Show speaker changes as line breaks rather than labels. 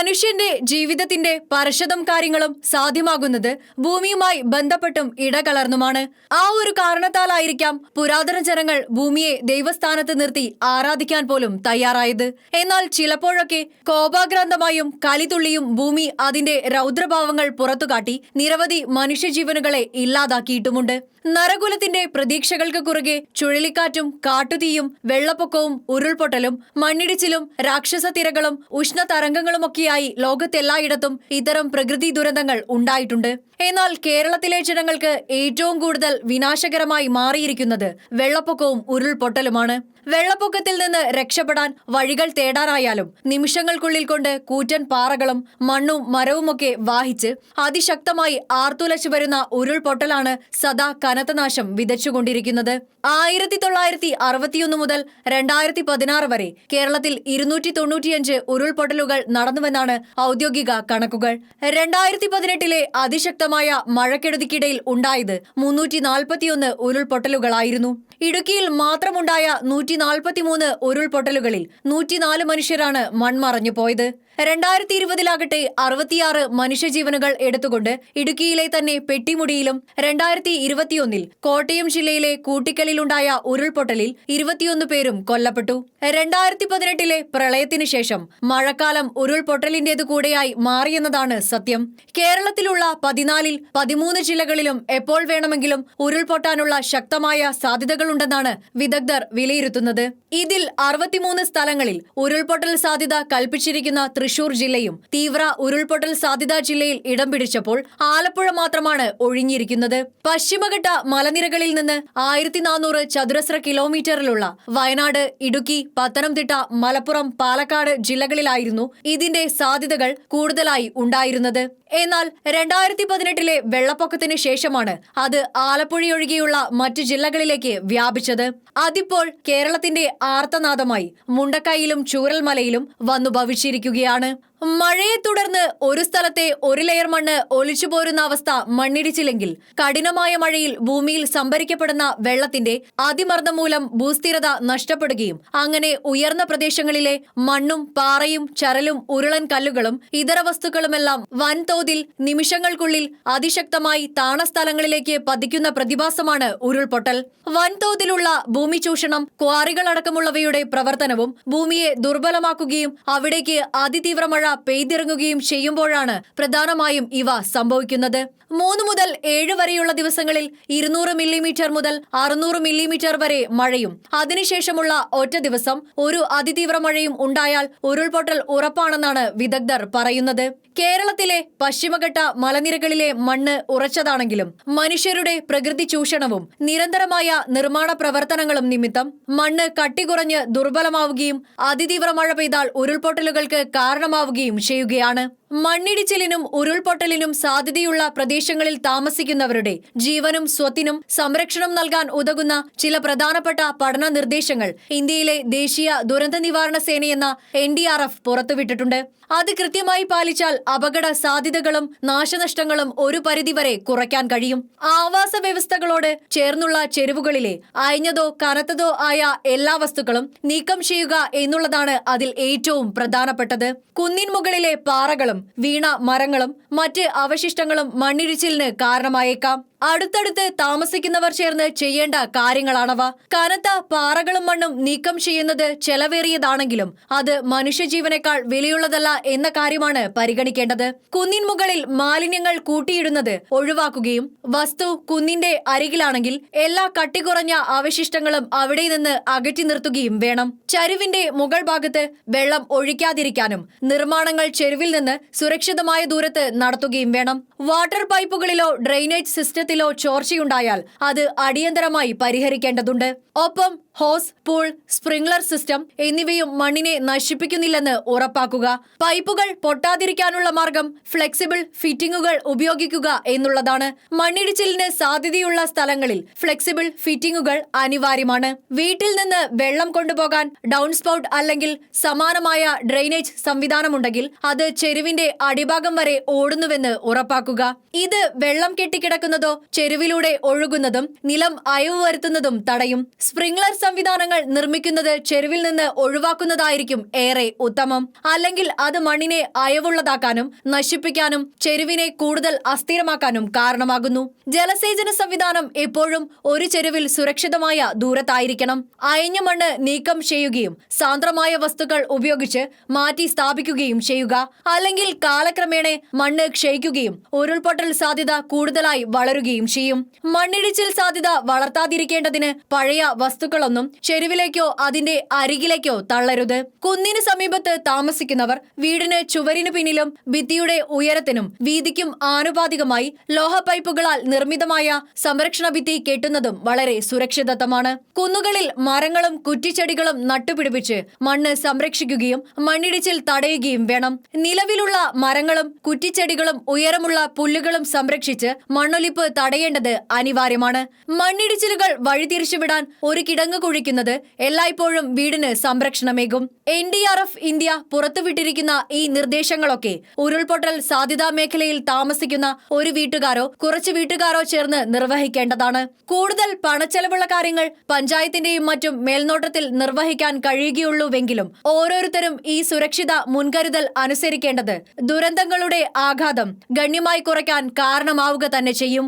മനുഷ്യന്റെ ജീവിതത്തിന്റെ പരശതം കാര്യങ്ങളും സാധ്യമാകുന്നത് ഭൂമിയുമായി ബന്ധപ്പെട്ടും ഇടകലർന്നുമാണ്. ആ ഒരു കാരണത്താലായിരിക്കാം പുരാതന ജനങ്ങൾ ഭൂമിയെ ദൈവസ്ഥാനത്ത് നിർത്തി ആരാധിക്കാൻ പോലും തയ്യാറായത്. എന്നാൽ ചിലപ്പോഴൊക്കെ കോപാഗ്രാന്തമായും കലിതുള്ളിയും ഭൂമി അതിന്റെ രൗദ്രഭാവങ്ങൾ പുറത്തുകാട്ടി നിരവധി മനുഷ്യജീവനുകളെ ഇല്ലാതാക്കിയിട്ടുമുണ്ട്. നരകുലത്തിന്റെ പ്രതീക്ഷകൾക്ക് കുറുകെ ചുഴലിക്കാറ്റും കാട്ടുതീയും വെള്ളപ്പൊക്കവും ഉരുൾപൊട്ടലും മണ്ണിടിച്ചിലും രാക്ഷസ തിരകളും ഉഷ്ണതരംഗങ്ങളുമൊക്കെയായി ലോകത്തെല്ലായിടത്തും ഇത്തരം പ്രകൃതി ദുരന്തങ്ങൾ ഉണ്ടായിട്ടുണ്ട്. എന്നാൽ കേരളത്തിലെ ജനങ്ങൾക്ക് ഏറ്റവും കൂടുതൽ വിനാശകരമായി മാറിയിരിക്കുന്നത് വെള്ളപ്പൊക്കവും ഉരുൾപൊട്ടലുമാണ്. വെള്ളപ്പൊക്കത്തിൽ നിന്ന് രക്ഷപ്പെടാൻ വഴികൾ തേടാനായാലും നിമിഷങ്ങൾക്കുള്ളിൽ കൊണ്ട് കൂറ്റൻ പാറകളും മണ്ണും മരവുമൊക്കെ വാഹിച്ച് അതിശക്തമായി ആർത്തുലച്ചു വരുന്ന ഉരുൾപൊട്ടലാണ് സദാ കനത്ത നാശം വിതച്ചുകൊണ്ടിരിക്കുന്നത്. ആയിരത്തി തൊള്ളായിരത്തി അറുപത്തിയൊന്ന് മുതൽ രണ്ടായിരത്തി പതിനാറ് വരെ കേരളത്തിൽ ഇരുന്നൂറ്റി തൊണ്ണൂറ്റിയഞ്ച് ഉരുൾപൊട്ടലുകൾ നടന്നുവെന്നാണ് ഔദ്യോഗിക കണക്കുകൾ. രണ്ടായിരത്തി പതിനെട്ടിലെ അതിശക്തമായ മഴക്കെടുതിക്കിടയിൽ ഉണ്ടായത് മുന്നൂറ്റി നാൽപ്പത്തിയൊന്ന് ഉരുൾപൊട്ടലുകളായിരുന്നു ഇടുക്കിയിൽ മാത്രമുണ്ടായ നൂറ്റി നാൽപ്പത്തിമൂന്ന് ഉരുൾപൊട്ടലുകളിൽ നൂറ്റിനാല് മനുഷ്യരാണ് മൺമറഞ്ഞു പോയത്. രണ്ടായിരത്തി ഇരുപതിലാകട്ടെ അറുപത്തിയാറ് മനുഷ്യജീവനുകൾ എടുത്തുകൊണ്ട് ഇടുക്കിയിലെ തന്നെ പെട്ടിമുടിയിലും രണ്ടായിരത്തി ഇരുപത്തിയൊന്നിൽ കോട്ടയം ജില്ലയിലെ കൂട്ടിക്കലിലുണ്ടായ ഉരുൾപൊട്ടലിൽ ഇരുപത്തിയൊന്ന് പേരും കൊല്ലപ്പെട്ടു. രണ്ടായിരത്തി പതിനെട്ടിലെ പ്രളയത്തിനു ശേഷം മഴക്കാലം ഉരുൾപൊട്ടലിന്റേതു കൂടെയായി മാറിയെന്നതാണ് സത്യം. കേരളത്തിലുള്ള പതിനാലിൽ പതിമൂന്ന് ജില്ലകളിലും എപ്പോൾ വേണമെങ്കിലും ഉരുൾപൊട്ടാനുള്ള ശക്തമായ സാധ്യതകളുണ്ടെന്നാണ് വിദഗ്ധർ വിലയിരുത്തുന്നത്. ഇതിൽ അറുപത്തിമൂന്ന് സ്ഥലങ്ങളിൽ ഉരുൾപൊട്ടൽ സാധ്യത കൽപ്പിച്ചിരിക്കുന്ന തൃശൂർ ജില്ലയും തീവ്ര ഉരുൾപൊട്ടൽ സാധ്യതാ ജില്ലയിൽ ഇടം പിടിച്ചപ്പോൾ ആലപ്പുഴ മാത്രമാണ് ഒഴിഞ്ഞിരിക്കുന്നത്. പശ്ചിമഘട്ട മലനിരകളിൽ നിന്ന് ആയിരത്തി നാനൂറ് ചതുരശ്ര കിലോമീറ്ററിലുള്ള വയനാട് ഇടുക്കി പത്തനംതിട്ട മലപ്പുറം പാലക്കാട് ജില്ലകളിലായിരുന്നു ഇതിന്റെ സാധ്യതകൾ കൂടുതലായി ഉണ്ടായിരുന്നത്. എന്നാൽ രണ്ടായിരത്തി പതിനെട്ടിലെ വെള്ളപ്പൊക്കത്തിന് ശേഷമാണ് അത് ആലപ്പുഴയൊഴികെയുള്ള മറ്റു ജില്ലകളിലേക്ക് വ്യാപിച്ചത്. അതിപ്പോൾ കേരളത്തിന്റെ ആർത്തനാദമായി മുണ്ടക്കൈയിലും ചൂരൽമലയിലും വന്നു ഭവിച്ചിരിക്കുകയാണ്. മഴയെ തുടർന്ന് ഒരു സ്ഥലത്തെ ഒരു ലെയർ മണ്ണ് ഒലിച്ചു പോരുന്ന അവസ്ഥ മണ്ണിടിച്ചില്ലെങ്കിൽ കഠിനമായ മഴയിൽ ഭൂമിയിൽ സംഭരിക്കപ്പെടുന്ന വെള്ളത്തിന്റെ അതിമർദ്ദം മൂലം ഭൂസ്ഥിരത നഷ്ടപ്പെടുകയും അങ്ങനെ ഉയർന്ന പ്രദേശങ്ങളിലെ മണ്ണും പാറയും ചരലും ഉരുളൻ കല്ലുകളും ഇതര വസ്തുക്കളുമെല്ലാം വൻതോതിൽ നിമിഷങ്ങൾക്കുള്ളിൽ അതിശക്തമായി താണസ്ഥലങ്ങളിലേക്ക് പതിക്കുന്ന പ്രതിഭാസമാണ് ഉരുൾപൊട്ടൽ. വൻതോതിലുള്ള ഭൂമി ചൂഷണം ക്വാറികളടക്കമുള്ളവയുടെ പ്രവർത്തനവും ഭൂമിയെ ദുർബലമാക്കുകയും അവിടേക്ക് അതിതീവ്ര മഴ പെയ്തിറങ്ങുകയും ചെയ്യുമ്പോഴാണ് പ്രധാനമായും ഇവ സംഭവിക്കുന്നത്. മൂന്ന് മുതൽ ഏഴ് വരെയുള്ള ദിവസങ്ങളിൽ ഇരുന്നൂറ് മില്ലിമീറ്റർ മുതൽ അറുന്നൂറ് മില്ലിമീറ്റർ വരെ മഴയും. അതിനുശേഷമുള്ള ഒറ്റ ദിവസം ഒരു അതിതീവ്ര മഴയും ഉണ്ടായാൽ ഉരുൾപൊട്ടൽ ഉറപ്പാണെന്നാണ് വിദഗ്ധർ പറയുന്നത്. കേരളത്തിലെ പശ്ചിമഘട്ട മലനിരകളിലെ മണ്ണ് ഉറച്ചതാണെങ്കിലും മനുഷ്യരുടെ പ്രകൃതി ചൂഷണവും നിരന്തരമായ നിർമ്മാണ പ്രവർത്തനങ്ങളും നിമിത്തം മണ്ണ് കട്ടികുറഞ്ഞ് ദുർബലമാവുകയും അതിതീവ്ര മഴ പെയ്താൽ ഉരുൾപൊട്ടലുകൾക്ക് കാരണമാവുകയും ചെയ്യുകയാണ്. മണ്ണിടിച്ചിലിനും ഉരുൾപൊട്ടലിനും സാധ്യതയുള്ള പ്രദേശങ്ങളിൽ താമസിക്കുന്നവരുടെ ജീവനും സ്വത്തിനും സംരക്ഷണം നൽകാൻ ഉതകുന്ന ചില പ്രധാനപ്പെട്ട പഠന നിർദ്ദേശങ്ങൾ ഇന്ത്യയിലെ ദേശീയ ദുരന്ത നിവാരണ സേനയെന്ന എൻ ഡി ആർ എഫ് പുറത്തുവിട്ടിട്ടുണ്ട്. അത് കൃത്യമായി പാലിച്ചാൽ അപകട സാധ്യതകളും നാശനഷ്ടങ്ങളും ഒരു പരിധിവരെ കുറയ്ക്കാൻ കഴിയും. ആവാസ വ്യവസ്ഥകളോട് ചേർന്നുള്ള ചെരുവുകളിലെ അയഞ്ഞതോ കനത്തതോ ആയ എല്ലാ വസ്തുക്കളും നീക്കം ചെയ്യുക എന്നുള്ളതാണ് അതിൽ ഏറ്റവും പ്രധാനപ്പെട്ടത്. കുന്നിൻ മുകളിലെ പാറകളും വീണ മരങ്ങളും മറ്റ് അവശിഷ്ടങ്ങളും മണ്ണിടിച്ചിലിന് കാരണമായേക്കാം അടുത്തടുത്ത് താമസിക്കുന്നവർ ചേർന്ന് ചെയ്യേണ്ട കാര്യങ്ങളാണവ. കനത്ത പാറകളും മണ്ണും നീക്കം ചെയ്യുന്നത് ചെലവേറിയതാണെങ്കിലും അത് മനുഷ്യജീവനേക്കാൾ വിലയുള്ളതല്ല എന്ന കാര്യമാണ് പരിഗണിക്കേണ്ടത്. കുന്നിൻ മുകളിൽ മാലിന്യങ്ങൾ കൂട്ടിയിടുന്നത് ഒഴിവാക്കുകയും വസ്തു കുന്നിന്റെ അരികിലാണെങ്കിൽ എല്ലാ കട്ടികുറഞ്ഞ അവശിഷ്ടങ്ങളും അവിടെ നിന്ന് അകറ്റി നിർത്തുകയും വേണം. ചരുവിന്റെ മുകൾ ഭാഗത്ത് വെള്ളം ഒഴിക്കാതിരിക്കാനും നിർമ്മാണങ്ങൾ ചെരുവിൽ നിന്ന് സുരക്ഷിതമായ ദൂരത്ത് നടത്തുകയും വേണം. വാട്ടർ പൈപ്പുകളിലോ ഡ്രെയിനേജ് സിസ്റ്റത്തിലോ ചോർച്ചയുണ്ടായാൽ അത് അടിയന്തരമായി പരിഹരിക്കേണ്ടതുണ്ട്. ഒപ്പം ഹോസ് പൂൾ സ്പ്രിംഗ്ലർ സിസ്റ്റം എന്നിവയും മണ്ണിനെ നശിപ്പിക്കുന്നില്ലെന്ന് ഉറപ്പാക്കുക. പൈപ്പുകൾ പൊട്ടാതിരിക്കാനുള്ള മാർഗം ഫ്ലെക്സിബിൾ ഫിറ്റിംഗുകൾ ഉപയോഗിക്കുക എന്നുള്ളതാണ്. മണ്ണിടിച്ചിലിന് സാധ്യതയുള്ള സ്ഥലങ്ങളിൽ ഫ്ലെക്സിബിൾ ഫിറ്റിംഗുകൾ അനിവാര്യമാണ്. വീട്ടിൽ നിന്ന് വെള്ളം കൊണ്ടുപോകാൻ ഡൗൺ സ്പൗട്ട് അല്ലെങ്കിൽ സമാനമായ ഡ്രെയിനേജ് സംവിധാനമുണ്ടെങ്കിൽ അത് ചെരുവിന്റെ അടിഭാഗം വരെ ഓടുന്നുവെന്ന് ഉറപ്പാക്കുക. ഇത് വെള്ളം കെട്ടിക്കിടക്കുന്നതോ ചെരുവിലൂടെ ഒഴുകുന്നതും നിലം അയവ് വരുത്തുന്നതും തടയും. സ്പ്രിംഗ്ലർ സംവിധാനങ്ങൾ നിർമ്മിക്കുന്നത് ചെരുവിൽ നിന്ന് ഒഴിവാക്കുന്നതായിരിക്കും ഏറെ ഉത്തമം. അല്ലെങ്കിൽ അത് മണ്ണിനെ അയവുള്ളതാക്കാനും നശിപ്പിക്കാനും ചെരുവിനെ കൂടുതൽ അസ്ഥിരമാക്കാനും കാരണമാകുന്നു. ജലസേചന സംവിധാനം എപ്പോഴും ഒരു ചെരുവിൽ സുരക്ഷിതമായ ദൂരത്തായിരിക്കണം. അയഞ്ഞ മണ്ണ് നീക്കം ചെയ്യുകയും സാന്ദ്രമായ വസ്തുക്കൾ ഉപയോഗിച്ച് മാറ്റി സ്ഥാപിക്കുകയും ചെയ്യുക. അല്ലെങ്കിൽ കാലക്രമേണ മണ്ണ് ക്ഷയിക്കുകയും ഉരുൾപൊട്ടൽ സാധ്യത കൂടുതലായി വളരുകയും ചെയ്യും. മണ്ണിടിച്ചിൽ സാധ്യത വളർത്താതിരിക്കേണ്ടതിന് പഴയ വസ്തുക്കളൊന്നും ചെരുവിലേക്കോ അതിന്റെ അരികിലേക്കോ തള്ളരുത്. കുന്നിന് സമീപത്ത് താമസിക്കുന്നവർ വീടിന് ചുവരിനു പിന്നിലും ഭിത്തിയുടെ ഉയരത്തിനും വീതിക്കും ആനുപാതികമായി ലോഹ പൈപ്പുകളാൽ നിർമ്മിതമായ സംരക്ഷണ ഭിത്തി കെട്ടുന്നതും വളരെ സുരക്ഷിതത്വമാണ്. കുന്നുകളിൽ മരങ്ങളും കുറ്റിച്ചെടികളും നട്ടുപിടിപ്പിച്ച് മണ്ണ് സംരക്ഷിക്കുകയും മണ്ണിടിച്ചിൽ തടയുകയും വേണം. നിലവിലുള്ള മരങ്ങളും കുറ്റിച്ചെടികളും ഉയരമുള്ള പുല്ലുകളും സംരക്ഷിച്ച് മണ്ണൊലിപ്പ് തടയേണ്ടത് അനിവാര്യമാണ്. മണ്ണിടിച്ചിലുകൾ വഴിതിരിച്ചുവിടാൻ ഒരു കിടങ്ങ് കുഴിക്കുന്നത് എല്ലായ്പ്പോഴും വീടിന് സംരക്ഷണമേകും. N D R F India പുറത്തുവിട്ടിരിക്കുന്ന ഈ നിർദ്ദേശങ്ങളൊക്കെ ഉരുൾപൊട്ടൽ സാധ്യതാ മേഖലയിൽ താമസിക്കുന്ന ഒരു വീട്ടുകാരോ കുറച്ച് വീട്ടുകാരോ ചേർന്ന് നിർവഹിക്കേണ്ടതാണ്. കൂടുതൽ പണച്ചെലവുള്ള കാര്യങ്ങൾ പഞ്ചായത്തിന്റെയും മറ്റും മേൽനോട്ടത്തിൽ നിർവഹിക്കാൻ കഴിയുകയുള്ളൂവെങ്കിലും ഓരോരുത്തരും ഈ സുരക്ഷിത മുൻകരുതൽ അനുസരിക്കേണ്ടത് ദുരന്തങ്ങളുടെ ആഘാതം ഗണ്യമായി കുറയ്ക്കാൻ കാരണമാവുക തന്നെ ചെയ്യും.